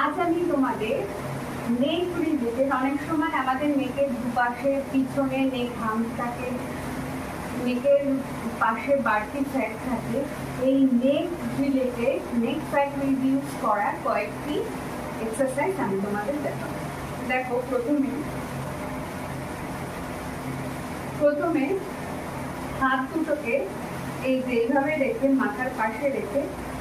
আজ আমি তোমাদের নেক রিলেটেড অনেক সময় আমাদের নেকের দুপাশে, পিছনে নেক হাম থাকে, নেকের পাশে বাড়তি ফ্যাট থাকে। এই neck related neck fat reduce করার কয়েকটি এক্সারসাইজ আমি তোমাদের দেখাবো। দেখো, প্রথমে প্রথমে হাত দুটোকে এই যে রেখে, মাথার পাশে রেখে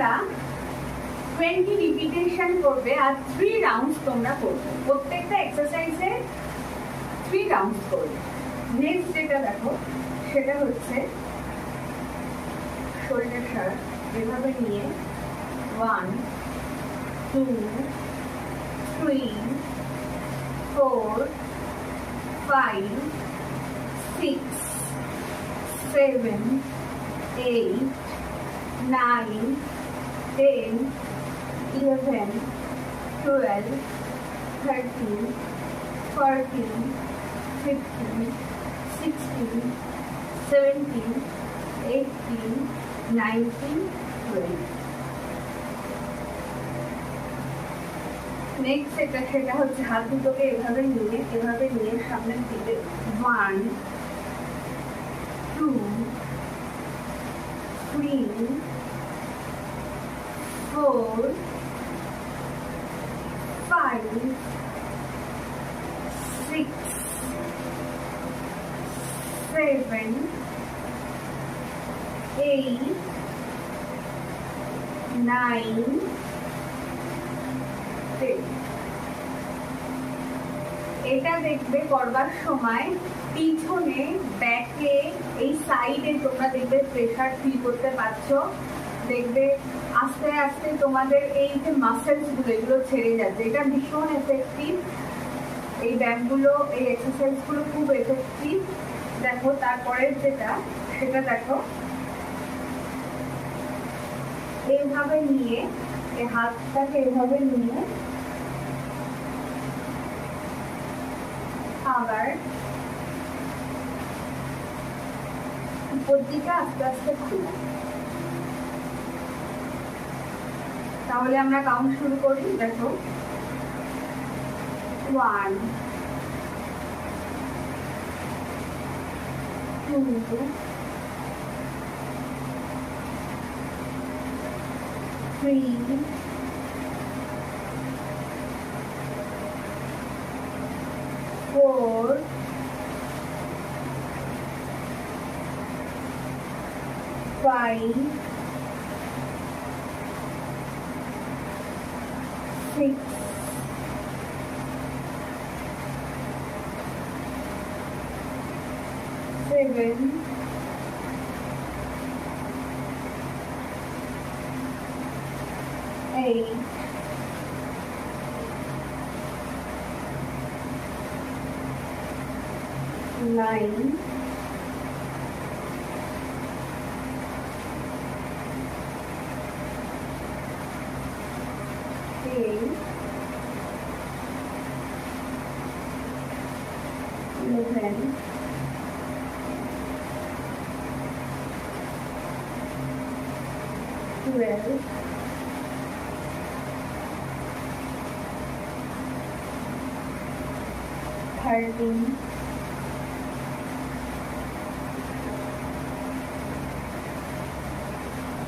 তোমরা টোয়েন্টি রিপিটেশন করবে আর থ্রি রাউন্ডস তোমরা করবে। প্রত্যেকটা এক্সারসাইজে থ্রি রাউন্ডস করবে। নেক্সট যেটা দেখো, সেটা হচ্ছে শরীরের সার এভাবে নিয়ে one two three four five six seven eight nine ten eleven twelve thirteen fourteen fifteen sixteen seventeen eighteen nineteen twenty next এটা সেটা হচ্ছে হাত দুটোকে এভাবে নিয়ে এভাবে নিয়ে সামনের দিকে one two three four five six seven eight nine ten এটা দেখবে করবার সময় পিছনে ব্যাকে এই সাইডে তোমরা দেখবে প্রেশার ফিল করতে পারছ। দেখবে আস্তে আস্তে তোমাদের এই যে মাসেলসগুলো, এগুলো ছেড়ে যাচ্ছে। এটা ভীষণ এফেক্টিভ এই ব্যায়ামগুলো এই এক্সারসাইজগুলো খুব এফেক্টিভ দেখো, তারপরের যেটা, সেটা দেখো। এইভাবে নিয়ে এই হাতটাকে এভাবে নিয়ে আবার উপর দিকে আস্তে আস্তে খোলা। তাহলে আমরা কাউন্ট শুরু করি দেখো। One two three four, five, về bến eight nine eight okay well. Carving.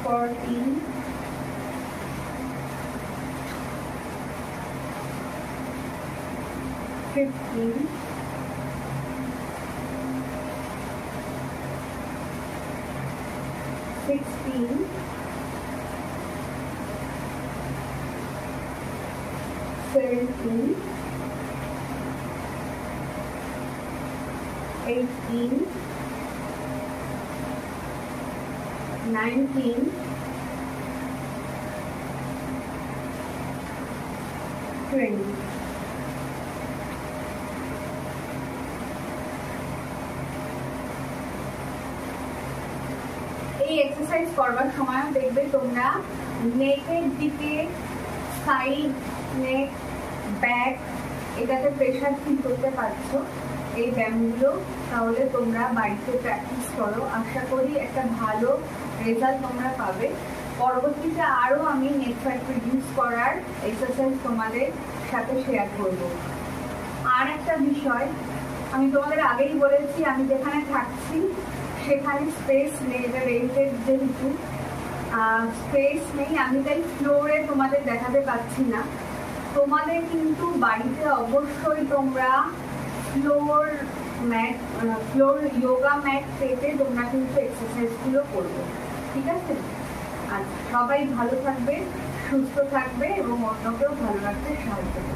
Forty. Fifteen. Seventeen, eighteen, nineteen twenty এই এক্সারসাইজ করবার সময় দেখবে তোমরা নেকের দিকে সাইড নেক ব্যাক এটাতে প্রেশার ফিল করতে পারছ। এই ব্যায়ামগুলো তাহলে তোমরা বাড়িতে প্র্যাকটিস করো। আশা করি একটা ভালো রেজাল্ট তোমরা পাবে। পরবর্তীতে আরও আমি ফ্যাট রিডিউস করার এক্সারসাইজ তোমাদের সাথে শেয়ার করব। আর একটা বিষয়, আমি তোমাদের আগেই বলেছি, আমি যেখানে থাকছি, সেখানে স্পেস নেই এটা রেন্টেড যেহেতু স্পেস নেই, আমি তাই ফ্লোরে তোমাদের দেখাতে পাচ্ছি না। তোমাদের কিন্তু বাড়িতে অবশ্যই তোমরা floor mat floor yoga mat পেতে তোমরা কিন্তু এক্সারসাইজগুলো করবে, ঠিক আছে? আর সবাই ভালো থাকবে, সুস্থ থাকবে এবং অন্যকেও ভালো রাখতে সাহায্য করবে।